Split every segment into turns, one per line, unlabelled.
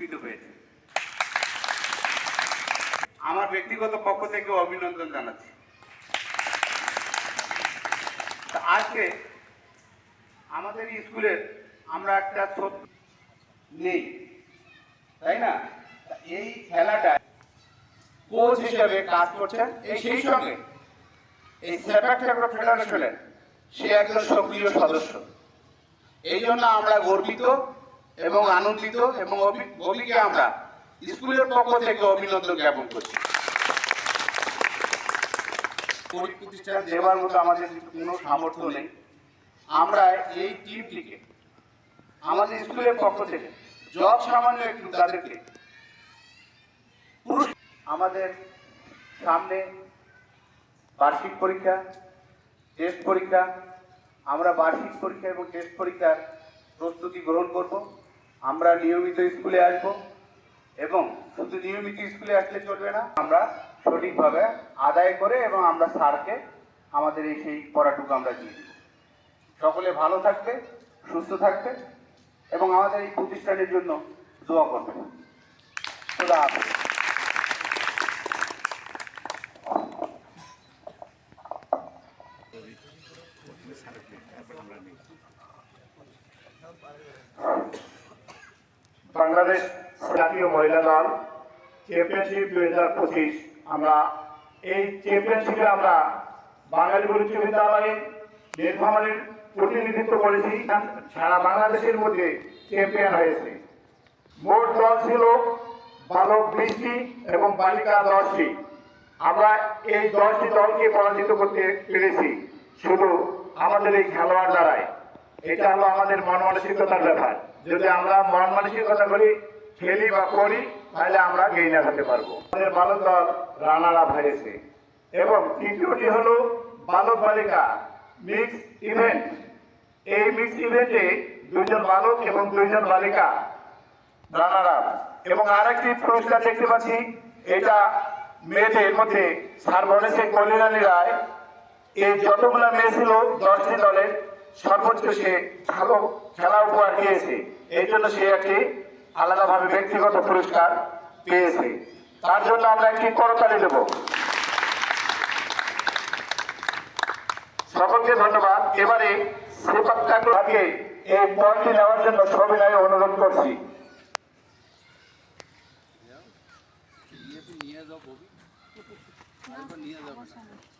পুরস্কৃত হয়েছে। আমার ব্যক্তিগত পক্ষ থেকে অভিনন্দন জানাচ্ছি। আজকে আমাদের স্কুলের আমরা একটা নেই, তাই না? এই খেলাটা কোচ হিসেবে কাজ করছেন এই সেই সঙ্গে এই সেপাক ফেডারেশনের সে একজন সক্রিয় সদস্য। এই জন্য আমরা গর্বিত এবং আনন্দিত এবং অভি- অভিকে আমরা। স্কুলের পক্ষ থেকে অভিনন্দন জ্ঞাপন করছি। পরি- প্রতিষ্ঠান দেওয়ার মতো আমাদের কোনো সামর্থ্য নেই। আমরা এই টিমটিকে আমাদের স্কুলের পক্ষ থেকে যত সামান্য একটু তাদেরকে পুরুষ আমাদের সামনে বার্ষিক পরীক্ষা টেস্ট পরীক্ষা। আমরা বার্ষিক পরীক্ষা এবং টেস্ট পরীক্ষার প্রস্তুতি গ্রহণ করব। আমরা নিয়মিত স্কুলে আসব এবং শুধু নিয়মিত স্কুলে আসলে চলবে না, আমরা সঠিকভাবে আদায় করে এবং আমরা স্যারকে আমাদের এই সেই পড়াটুকু আমরা দিয়ে দিব। সকলে ভালো থাকবে, সুস্থ থাকবে এবং আমাদের এই প্রতিষ্ঠানের জন্য দোয়া করবে হাফেজ।
বাংলাদেশ জাতীয় মহিলা দল চ্যাম্পিয়নশিপ দুই হাজার পঁচিশ। আমরা এই চ্যাম্পিয়নশিপে আমরা বাঙালি উচ্চ বিদ্যালয়ে প্রতিনিধিত্ব করেছি। সারা বাংলাদেশের মধ্যে চ্যাম্পিয়ন হয়েছে। মোট দল ছিল বালক বিশটি এবং বালিকা দশটি আমরা এই দশটি দলকে পরাজিত করতে পেরেছি। শুধু আমাদের এই খেলোয়াড় দ্বারাই। এটা হলো আমাদের মন মানসিকতার ব্যাপার। যদি আমরা মন মানসিকতা করি, খেলি বা করি, তাহলে আমরা গেইনার হতে পারব। আমাদের বালক দল রানার হয়েছে এবং তৃতীয়টি হলো বালক বালিকা মিক্স ইভেন্ট। এই মিক্স ইভেন্টে দুইজন বালক এবং দুইজন বালিকা রানার। এবং আরেকটি পুরস্কার দেখতে পাচ্ছি, এটা মেয়েদের মধ্যে স্যার বলেছে কল্যাণী রায়। এই যতগুলো মেয়ে ছিল, দশটি দলের সর্বোচ্চ সে ভালো খেলা উপহার দিয়েছে। এই জন্য সে একটি আলাদাভাবে ব্যক্তিগত পুরস্কার পেয়েছে। তার জন্য আমরা একটি করতালি দেব। সকলকে ধন্যবাদ। এবারে সেপাক টাকরাকে এই বলটি নেওয়ার জন্য সবিনয়ে অনুরোধ করছি।
সমস্যা ছিল তার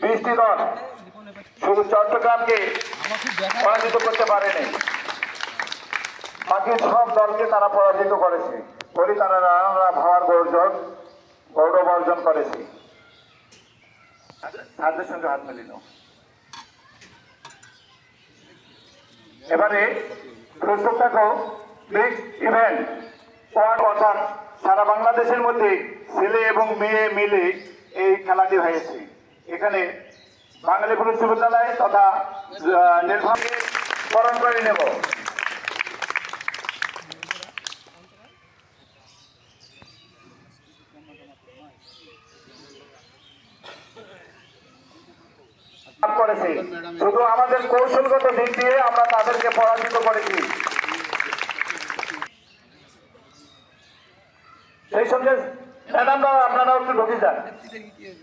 বৃষ্টি দল শুধু চট্টগ্রামকে পরাজিত করতে পারেনি। বাকি সব দলকে তারা পরাজিত করেছে। বলি তারা রানারা ভাবার গৌরব গৌরব অর্জন করেছে। এবারে প্রস্তুত থাকো নেক্সট ইভেন্ট অর্থাৎ সারা বাংলাদেশের মধ্যে ছেলে এবং মেয়ে মিলে এই খেলাটি হয়েছে। এখানে বাঙালি পুলিশ বিদ্যালয় তথা নির্বাহী বরণ করে নেব। করেছে। শুধু আমাদের কৌশলগত দিক দিয়ে আমরা তাদেরকে পরাজিত করেছি। সেই সঙ্গে ম্যাডামরা আপনারা একটু ঢুকে যান।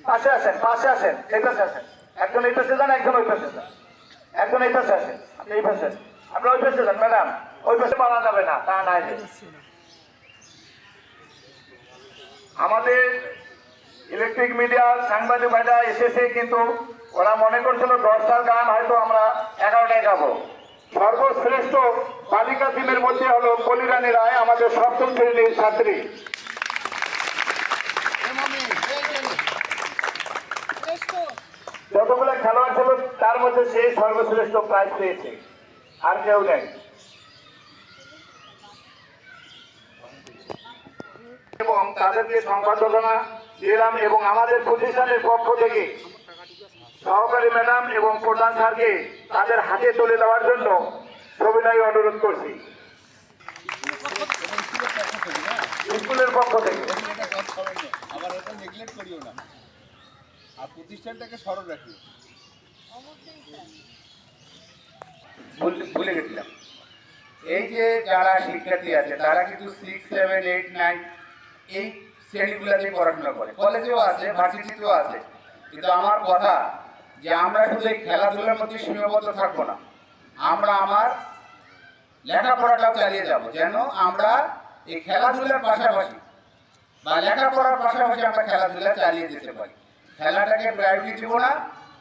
পাশে আসেন পাশে আসেন, এই পাশে আসেন। একজন এই পাশে যান একজন ওই পাশে যান। একজন এই পাশে আসেন এই পাশে আপনার ওই পাশে যান, ম্যাডাম, ওই পাশে পাওয়া যাবে না, তা নাই আমাদের ইলেকট্রিক মিডিয়া সাংবাদিক ভাইরা এসেছে, কিন্তু ওরা মনে করছিল দশটার গান হয়তো আমরা এগারোটায় গাবো। সর্বশ্রেষ্ঠ বালিকা টিমের মধ্যে হলো কলিরানী রায়, আমাদের সপ্তম শ্রেণির ছাত্রী। যতগুলো খেলোয়াড় ছিল, তার মধ্যে সে সর্বশ্রেষ্ঠ প্রাইজ পেয়েছে। আর কেউ নেই। এবং তাদেরকে সংবর্ধনা দিলাম এবং আমাদের প্রতিষ্ঠানের পক্ষ থেকে সহকারী ম্যাডাম এবং প্রধান স্যারকে তাদের হাতে তুলে দেওয়ার জন্য সবিনয় অনুরোধ করছি। স্কুলের পক্ষ থেকে।
আর প্রতিষ্ঠানটাকে স্মরণ
স্যার
ভুল- গেছিলাম। এই যে যারা শিক্ষার্থী আছে, তারা কিন্তু সিক্স সেভেন এইট নাইন এই শ্রেণীগুলোতে পড়াশোনা করে। কলেজেও আছে, ভার্সিটিতেও আছে। কিন্তু আমার কথা যে আমরা শুধু এই খেলাধুলার মধ্যে সীমাবদ্ধ থাকব না, আমরা আমার লেখাপড়াটাও চালিয়ে যাব। যেন আমরা এই খেলাধুলার পাশাপাশি বা লেখাপড়ার পাশাপাশি আমরা খেলাধুলা চালিয়ে যেতে পারি। খেলাটাকে প্রায়োরিটি দিব না,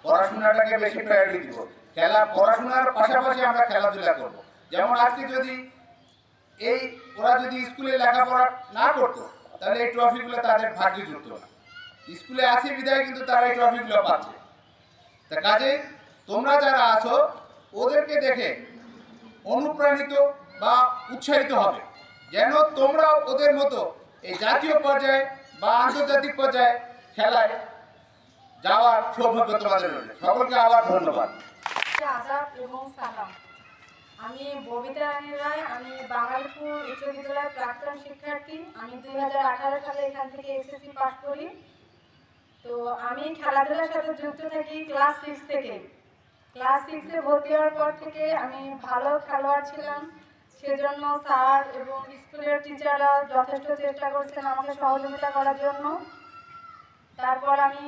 পড়াশোনাটাকে বেশি প্রায়োরিটি দিব। খেলা, পড়াশোনার পাশাপাশি আমরা খেলাধুলা করব। যেমন আজকে যদি এই ওরা যদি স্কুলে লেখাপড়া না করতো, তাহলে এই ট্রফিগুলো তাদের ভাগ্যে জুটতো না। স্কুলে আছে বিদায়, কিন্তু তারা এই ট্রফিগুলো পাচ্ছে তা কাজে তোমরা যারা আছো, ওদেরকে দেখে অনুপ্রাণিত বা উৎসাহিত হবে। যেন তোমরা ওদের মতো এই জাতীয় পর্যায়ে বা আন্তর্জাতিক পর্যায়ে খেলায় যাওয়ার সৌভাগ্য তোমাদের সকলকে আবার ধন্যবাদ।
আমি ববিতা রানী রায়, আমি বাঙালিপুর উচ্চ বিদ্যালয়ের প্রাক্তন শিক্ষার্থী। আমি দুই হাজার আঠারো সালে এখান থেকে এসএসসি পাস করি। তো আমি খেলাধুলার সাথে যুক্ত থাকি ক্লাস সিক্স থেকে। ক্লাস সিক্সে ভর্তি হওয়ার পর থেকে আমি ভালো খেলোয়াড় ছিলাম। সেজন্য স্যার এবং স্কুলের টিচাররা যথেষ্ট চেষ্টা করছেন আমাকে সহযোগিতা করার জন্য। তারপর আমি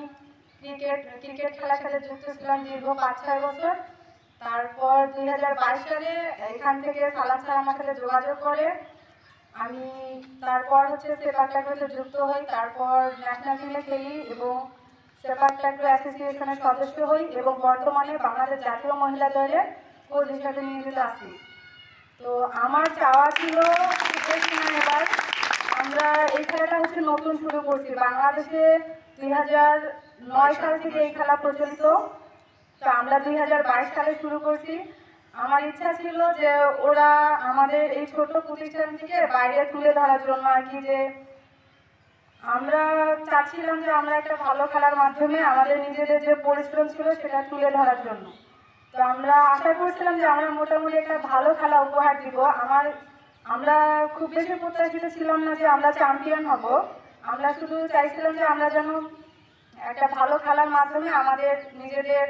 ক্রিকেট ক্রিকেট খেলার সাথে যুক্ত ছিলাম দীর্ঘ পাঁচ, ছয় বছর। তারপর দুই হাজার বাইশ সালে এখান থেকে সালাম স্যার আমার সাথে যোগাযোগ করে। আমি তারপর হচ্ছে সেপাক ট্যাক্রোতে যুক্ত হই। তারপর ন্যাশনাল টিমে খেলি এবং সেপাক ট্যাক্রো অ্যাসোসিয়েশনের সদস্য হই এবং বর্তমানে বাংলাদেশ জাতীয় মহিলা দলের কোচ হিসাবে নিয়োজিত আছি। তো আমার চাওয়া ছিল এবার আমরা এই খেলাটা হচ্ছে নতুন শুরু করছি। বাংলাদেশে দুই হাজার নয় সাল থেকে এই খেলা প্রচলিত। তো আমরা দুই হাজার বাইশ সালে শুরু করছি। আমার ইচ্ছা ছিল যে ওরা আমাদের এই ছোট প্রতিষ্ঠান থেকে বাইরে তুলে ধরার জন্য আর কি, যে আমরা চাচ্ছিলাম যে আমরা একটা ভালো খেলার মাধ্যমে আমাদের নিজেদের যে পরিশ্রম ছিল সেটা তুলে ধরার জন্য। তো আমরা আশা করছিলাম যে আমরা মোটামুটি একটা ভালো খেলা উপহার দিব। আমার, আমরা খুব বেশি প্রত্যাশিত ছিলাম না যে আমরা চ্যাম্পিয়ন হব। আমরা শুধু চাইছিলাম যে আমরা যেন একটা ভালো খেলার মাধ্যমে আমাদের নিজেদের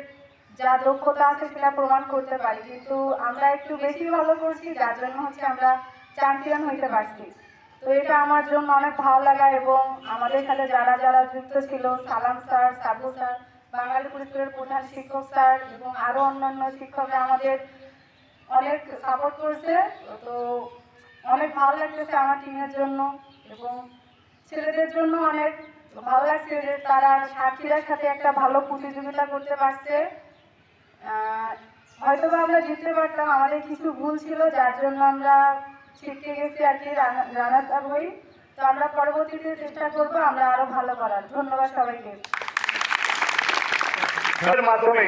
যা দক্ষতা আছে সেটা প্রমাণ করতে পারি। কিন্তু আমরা একটু বেশি ভালো করছি, যার জন্য হচ্ছে আমরা চ্যাম্পিয়ন হইতে পারছি। তো এটা আমার জন্য অনেক ভালো লাগা এবং আমাদের সাথে যারা যারা যুক্ত ছিল, সালাম স্যার, সাবু স্যার, বাঙালি স্কুলের প্রধান শিক্ষক স্যার এবং আরও অন্যান্য শিক্ষকরা আমাদের অনেক সাপোর্ট করছে। তো অনেক ভালো লাগতেছে আমার টিমের জন্য এবং ছেলেদের জন্য অনেক ভালো লাগছে যে তারা সাথীদের সাথে একটা ভালো প্রতিযোগিতা করতে পারছে। আহ, হয়তোবা আমরা জিততে পারতাম আমাদের কিছু ভুল ছিল যার জন্য আমরা ছিটকে গেছি আর কি রানার আপ হই। তো আমরা পরবর্তীতে চেষ্টা করব আমরা আরও ভালো করার। ধন্যবাদ সবাইকে।
মাধ্যমে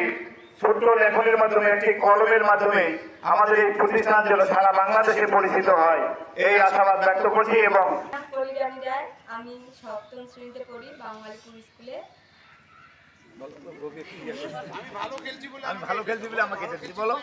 ছোট্ট লেখনের মাধ্যমে একটি কলমের মাধ্যমে আমাদের এই প্রতিষ্ঠান যেন সারা বাংলাদেশে পরিচিত হয়। এই আশাবাদ ব্যক্ত করছি এবং
আমি সপ্তম শ্রেণীতে পড়ি বাঙালিপুর স্কুলে।
আমি ভালো খেলছি বলে আমাকে বলো।